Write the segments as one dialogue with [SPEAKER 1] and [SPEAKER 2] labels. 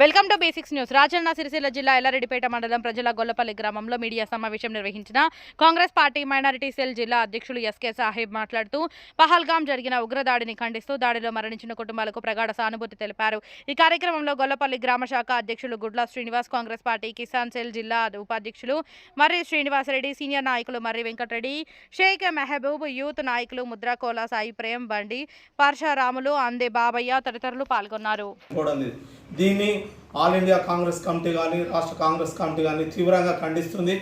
[SPEAKER 1] Welcome to basics news. Rajanna Sircilla జిల్లా ఎల్లారెడ్డిపేట మండలం ప్రజల గొల్లపల్లి గ్రామంలో మీడియా సమావేశం నిర్వహించిన కాంగ్రెస్ పార్టీ మైనారిటీ సెల్ జిల్లా అధ్యక్షులు ఎస్కే సాహెబ్ మాట్లాడుతూ పహల్గాం జరిగిన ఉగ్రదాడిని ఖండిస్తూ దాడిలో మరణించిన కుటుంబాలకు ప్రగాఢ సానుభూతి తెలిపారు. ఈ కార్యక్రమంలో గొల్లపల్లి గ్రామ శాఖ అధ్యక్షులు గుడ్లా శ్రీనివాస్ కాంగ్రెస్ పార్టీ కిసాన్ సెల్ జిల్లా ఉపాధ్యక్షులు మర్రి శ్రీనివాసరెడ్డి సీనియర్ నాయకులు మర్రి వెంకటరెడ్డి షేక్ మెహబూబ్ యూత్ నాయకులు ముద్రాకోల సాయి ప్రేమ్ బండి పార్షారాములు అందే బాబయ్య తదితరులు పాల్గొన్నారు.
[SPEAKER 2] దీన్ని ఆల్ ఇండియా కాంగ్రెస్ కమిటీ కానీ రాష్ట్ర కాంగ్రెస్ కమిటీ కానీ తీవ్రంగా ఖండిస్తుంది.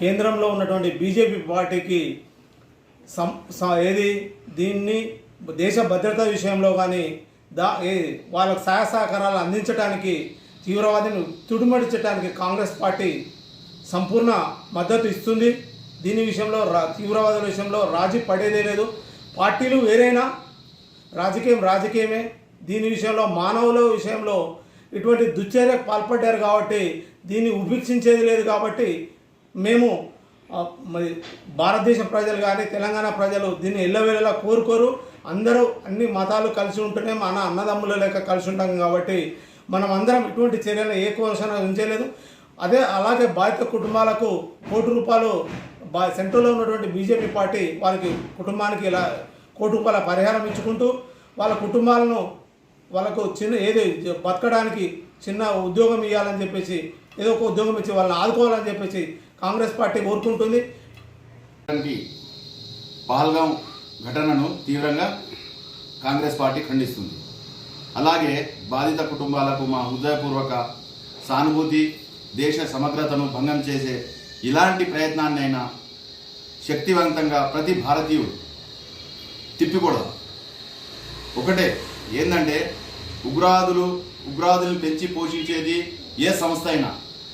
[SPEAKER 2] కేంద్రంలో ఉన్నటువంటి బీజేపీ పార్టీకి సం ఏది దీన్ని దేశ భద్రత విషయంలో కానీ దా ఏది వాళ్ళకు సహాయ సహకారాలు అందించడానికి తీవ్రవాదిని తుడిమడించడానికి కాంగ్రెస్ పార్టీ సంపూర్ణ మద్దతు ఇస్తుంది. దీని విషయంలో రా తీవ్రవాదుల విషయంలో రాజీ పడేదే లేదు. పార్టీలు వేరైనా రాజకీయం రాజకీయమే. దీని విషయంలో మానవుల విషయంలో ఇటువంటి దుశ్చర్యకు పాల్పడ్డారు కాబట్టి దీన్ని ఉపేక్షించేది లేదు కాబట్టి మేము మరి భారతదేశ ప్రజలు కానీ తెలంగాణ ప్రజలు దీన్ని ఎల్లవేళలా కోరుకోరు. అందరూ అన్ని మతాలు కలిసి ఉంటేనే మన అన్నదమ్ముల లెక్క కలిసి ఉంటాం కాబట్టి మనం అందరం ఇటువంటి చర్యలు ఏ కోసన ఉంచలేదు. అదే అలాగే బాధిత కుటుంబాలకు కోటి రూపాయలు బా సెంట్రల్లో ఉన్నటువంటి బీజేపీ పార్టీ వారికి కుటుంబానికి ఇలా కోటి రూపాయల పరిహారం ఇచ్చుకుంటూ వాళ్ళ కుటుంబాలను వాళ్ళకు చిన్న ఏది బతకడానికి చిన్న ఉద్యోగం ఇవ్వాలని చెప్పేసి ఏదో ఒక ఉద్యోగం ఇచ్చి వాళ్ళని ఆదుకోవాలని చెప్పేసి కాంగ్రెస్ పార్టీ కోరుకుంటుంది.
[SPEAKER 3] పాల్గాం ఘటనను తీవ్రంగా కాంగ్రెస్ పార్టీ ఖండిస్తుంది. అలాగే బాధిత కుటుంబాలకు మా హృదయపూర్వక సానుభూతి దేశ సమగ్రతను భంగం చేసే ఇలాంటి ప్రయత్నాన్నైనా శక్తివంతంగా ప్రతి భారతీయుడు తిప్పికూడదు. ఒకటే ఏంటంటే ఉగ్రవాదులు ఉగ్రవాదులను పెంచి పోషించేది ఏ సంస్థ అయినా.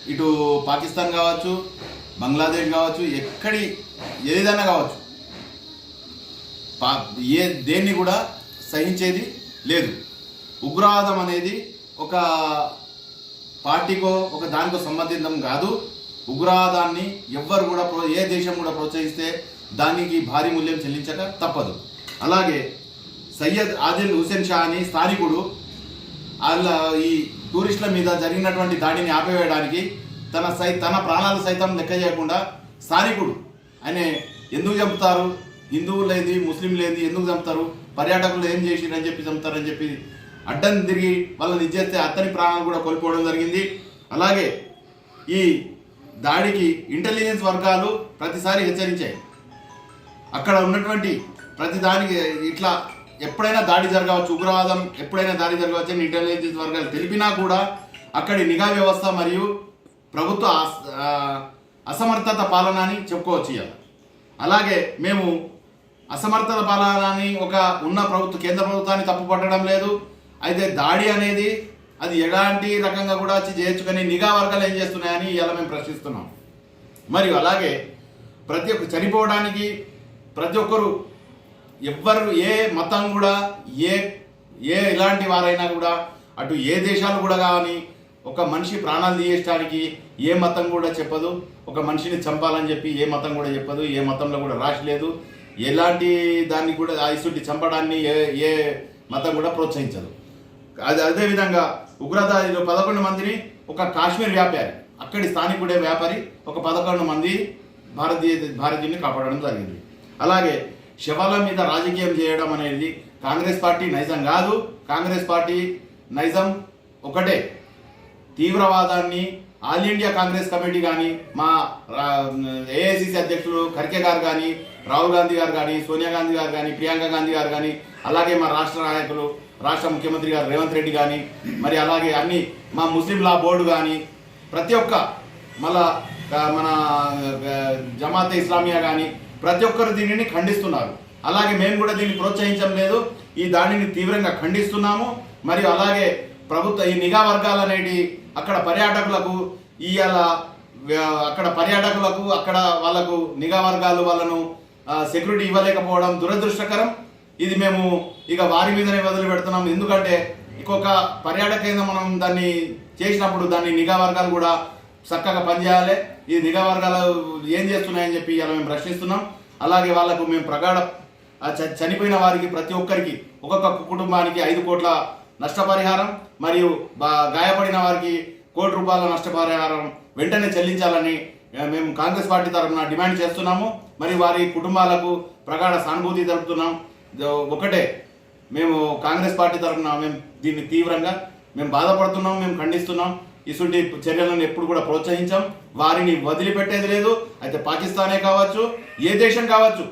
[SPEAKER 3] ఇటు పాకిస్తాన్ కావచ్చు బంగ్లాదేశ్ కావచ్చు ఎక్కడి ఏదైనా కావచ్చు. పా ఏ దేన్ని కూడా సహించేది లేదు. ఉగ్రవాదం అనేది ఒక పార్టీకో ఒక దానికో సంబంధితం కాదు. ఉగ్రవాదాన్ని ఎవ్వరు కూడా ప్రో ఏ దేశం కూడా ప్రోత్సహిస్తే దానికి భారీ మూల్యం చెల్లించక తప్పదు. అలాగే సయ్యద్ ఆదిల్ హుసేన్ షా అని స్థానికుడు వాళ్ళ ఈ టూరిస్టుల మీద జరిగినటువంటి దాడిని ఆపివేయడానికి తన సై తన ప్రాణాలు సైతం లెక్క చేయకుండా స్థానికుడు ఆయన ఎందుకు చంపుతారు? హిందువులు లేది ముస్లిం లేది ఎందుకు చంపుతారు? పర్యాటకులు ఏం చేసిరని చెప్పి చంపుతారని చెప్పి అడ్డం తిరిగి వాళ్ళని ఇచ్చేస్తే అతని ప్రాణాలు కూడా కోల్పోవడం జరిగింది. అలాగే ఈ దాడికి ఇంటెలిజెన్స్ వర్గాలు ప్రతిసారి హెచ్చరించాయి. అక్కడ ఉన్నటువంటి ప్రతి దానికి ఇట్లా ఎప్పుడైనా దాడి జరగవచ్చు ఉగ్రవాదం ఎప్పుడైనా దాడి జరగవచ్చు అని ఇంటెలిజెన్స్ వర్గాలు తెలిపినా కూడా అక్కడి నిఘా వ్యవస్థ మరియు ప్రభుత్వ అసమర్థత పాలన అని చెప్పుకోవచ్చు ఇవాళ అలాగే మేము అసమర్థత పాలన అని ఒక ఉన్న ప్రభుత్వ కేంద్ర ప్రభుత్వాన్ని తప్పు పట్టడం లేదు. అయితే దాడి అనేది అది ఎలాంటి రకంగా కూడా వచ్చి చేయొచ్చు కానీ నిఘా వర్గాలు ఏం చేస్తున్నాయని ఇలా మేము ప్రశ్నిస్తున్నాం. మరియు అలాగే ప్రతి ఒక్క చనిపోవడానికి ప్రతి ఒక్కరు ఎవ్వరు ఏ మతం కూడా ఏ ఏ ఇలాంటి వారైనా కూడా అటు ఏ దేశాలు కూడా కానీ ఒక మనిషి ప్రాణాలు తీయడానికి ఏ మతం కూడా చెప్పదు. ఒక మనిషిని చంపాలని చెప్పి ఏ మతం కూడా చెప్పదు. ఏ మతంలో కూడా రాసి లేదు ఎలాంటి దాన్ని కూడా ఇసుంటి చంపడాన్ని ఏ ఏ మతం కూడా ప్రోత్సహించదు. అది అదేవిధంగా ఉగ్రదాదిలో పదకొండు మందిని ఒక కాశ్మీర్ వ్యాపారి అక్కడి స్థానికుడే వ్యాపారి ఒక పదకొండు మంది భారతీయ భారతీయుని కాపాడడం జరిగింది. అలాగే శవాల మీద రాజకీయం చేయడం అనేది కాంగ్రెస్ పార్టీ నైజం కాదు. కాంగ్రెస్ పార్టీ నైజం ఒకటే. తీవ్రవాదాన్ని ఆల్ ఇండియా కాంగ్రెస్ కమిటీ కానీ మా ఏఐసిసి అధ్యక్షులు ఖర్గే గారు కానీ రాహుల్ గాంధీ గారు కానీ సోనియా గాంధీ గారు కానీ ప్రియాంక గాంధీ గారు కానీ అలాగే మా రాష్ట్ర నాయకులు రాష్ట్ర ముఖ్యమంత్రి గారు రేవంత్ రెడ్డి కానీ మరి అలాగే అన్ని మా ముస్లిం లా బోర్డు కానీ ప్రతి ఒక్క మళ్ళా మన జమాతే ఇస్లామియా కానీ ప్రతి ఒక్కరు దీనిని ఖండిస్తున్నారు. అలాగే మేము కూడా దీన్ని ప్రోత్సహించడం లేదు. ఈ దాడిని తీవ్రంగా ఖండిస్తున్నాము. మరియు అలాగే ప్రభుత్వ ఈ నిఘా వర్గాలు అనేటి అక్కడ పర్యాటకులకు ఇవాళ అక్కడ పర్యాటకులకు అక్కడ వాళ్ళకు నిఘా వర్గాలు వాళ్ళను సెక్యూరిటీ ఇవ్వలేకపోవడం దురదృష్టకరం. ఇది మేము ఇక వారి మీదనే వదిలి పెడుతున్నాం. ఎందుకంటే ఇంకొక పర్యాటక కేంద్రం మనం దాన్ని చేసినప్పుడు దాన్ని నిఘా వర్గాలు కూడా చక్కగా పనిచేయాలి. ఈ నిఘా వర్గాలు ఏం చేస్తున్నాయని చెప్పి ఇలా మేము ప్రశ్నిస్తున్నాం. అలాగే వాళ్ళకు మేము ప్రగాఢ చ- చనిపోయిన వారికి ప్రతి ఒక్కరికి ఒక్కొక్క కుటుంబానికి ఐదు కోట్ల నష్టపరిహారం మరియు బా- గాయపడిన వారికి కోటి రూపాయల నష్టపరిహారం వెంటనే చెల్లించాలని మేము కాంగ్రెస్ పార్టీ తరఫున డిమాండ్ చేస్తున్నాము. మరి వారి కుటుంబాలకు ప్రగాఢ సానుభూతి తెలుపుతున్నాం. ఒకటే మేము కాంగ్రెస్ పార్టీ తరఫున మేము దీన్ని తీవ్రంగా మేము బాధపడుతున్నాం మేము ఖండిస్తున్నాం. ఇటువంటి చర్యలను ఎప్పుడు కూడా ప్రోత్సహించాం. వారిని వదిలిపెట్టేది లేదు. అయితే పాకిస్తానే కావచ్చు ఏ దేశం కావచ్చు